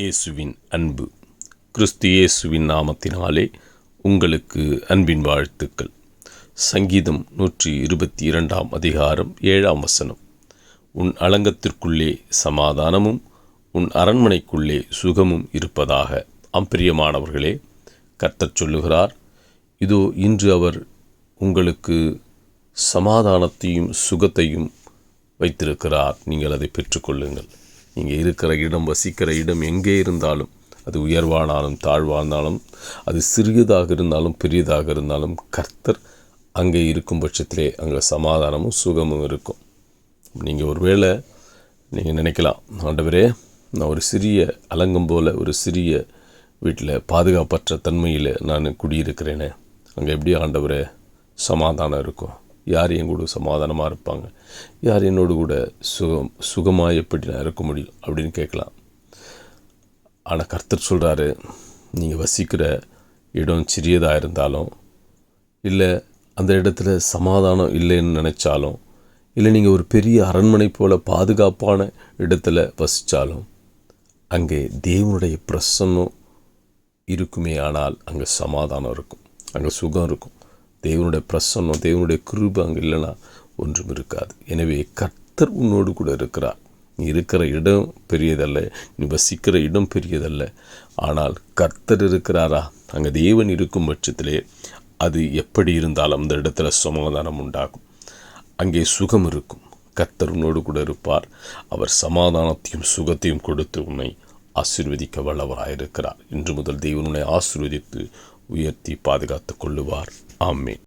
இயேசுவின் அன்பு. கிறிஸ்து இயேசுவின் நாமத்தினாலே உங்களுக்கு அன்பின் வாழ்த்துக்கள். சங்கீதம் நூற்றி இருபத்தி இரண்டாம் அதிகாரம் ஏழாம் வசனம். உன் அலங்கத்திற்குள்ளே சமாதானமும் உன் அரண்மனைக்குள்ளே சுகமும் இருப்பதாக அம்பிரியமானவர்களே கர்த்தர் சொல்லுகிறார் இதோ இன்று அவர் உங்களுக்கு சமாதானத்தையும் சுகத்தையும் வைத்திருக்கிறார். நீங்கள் அதை பெற்றுக்கொள்ளுங்கள். நீங்கள் இருக்கிற இடம் வசிக்கிற இடம் எங்கே இருந்தாலும் அது உயர்வானாலும் தாழ்வானாலும் அது சிறியதாக இருந்தாலும் பெரியதாக இருந்தாலும் கர்த்தர் அங்கே இருக்கும் பட்சத்திலே அங்கே சமாதானமும் சுகமும் இருக்கும். நீங்கள் ஒருவேளை நீங்கள் நினைக்கலாம் ஆண்டவரே நான் ஒரு சிறிய அலங்கம் போல் ஒரு சிறிய வீட்டில் பாதுகாப்பற்ற தன்மையில் நான் குடியிருக்கிறேனே. அங்கே எப்படி ஆண்டவரே சமாதானம் இருக்கும்? யார் என் கூட சமாதானமாக இருப்பாங்க? யார் என்னோடு கூட சுகம் சுகமாக எப்படி நான் இருக்க முடியும் அப்படின்னு கேட்கலாம். ஆனால் கர்த்தர் சொல்கிறாரு நீங்கள் வசிக்கிற இடம் சிறியதாக இருந்தாலும் இல்லை அந்த இடத்துல சமாதானம் இல்லைன்னு நினச்சாலும் இல்லை நீங்கள் ஒரு பெரிய அரண்மனை போல் பாதுகாப்பான இடத்துல வசித்தாலும் அங்கே தேவனுடைய பிரசன்னம் இருக்குமே ஆனால் அங்கே சமாதானம் இருக்கும். அங்கே சுகம் இருக்கும். தேவனுடைய பிரசன்னம் தேவனுடைய கிருபை அங்கே இல்லைன்னா ஒன்றும் இருக்காது. எனவே கர்த்தர் உன்னோடு கூட இருக்கிறார். நீ இருக்கிற இடம் பெரியதல்ல நீ வசிக்கிற இடம் பெரியதல்ல. ஆனால் கர்த்தர் இருக்கிறாரா? அங்கே தேவன் இருக்கும் பட்சத்திலே அது எப்படி இருந்தாலும் அந்த இடத்துல சமாதானம் உண்டாகும். அங்கே சுகம் இருக்கும். கர்த்தர் உன்னோடு கூட இருப்பார். அவர் சமாதானத்தையும் சுகத்தையும் கொடுத்து உன்னை ஆசீர்வதிக்க வல்லவராயிருக்கிறார். இன்று முதல் தேவன் ஆசீர்வதித்து உயர்த்தி பாதுகாத்துக் கொள்ளுவார். ஆமீன்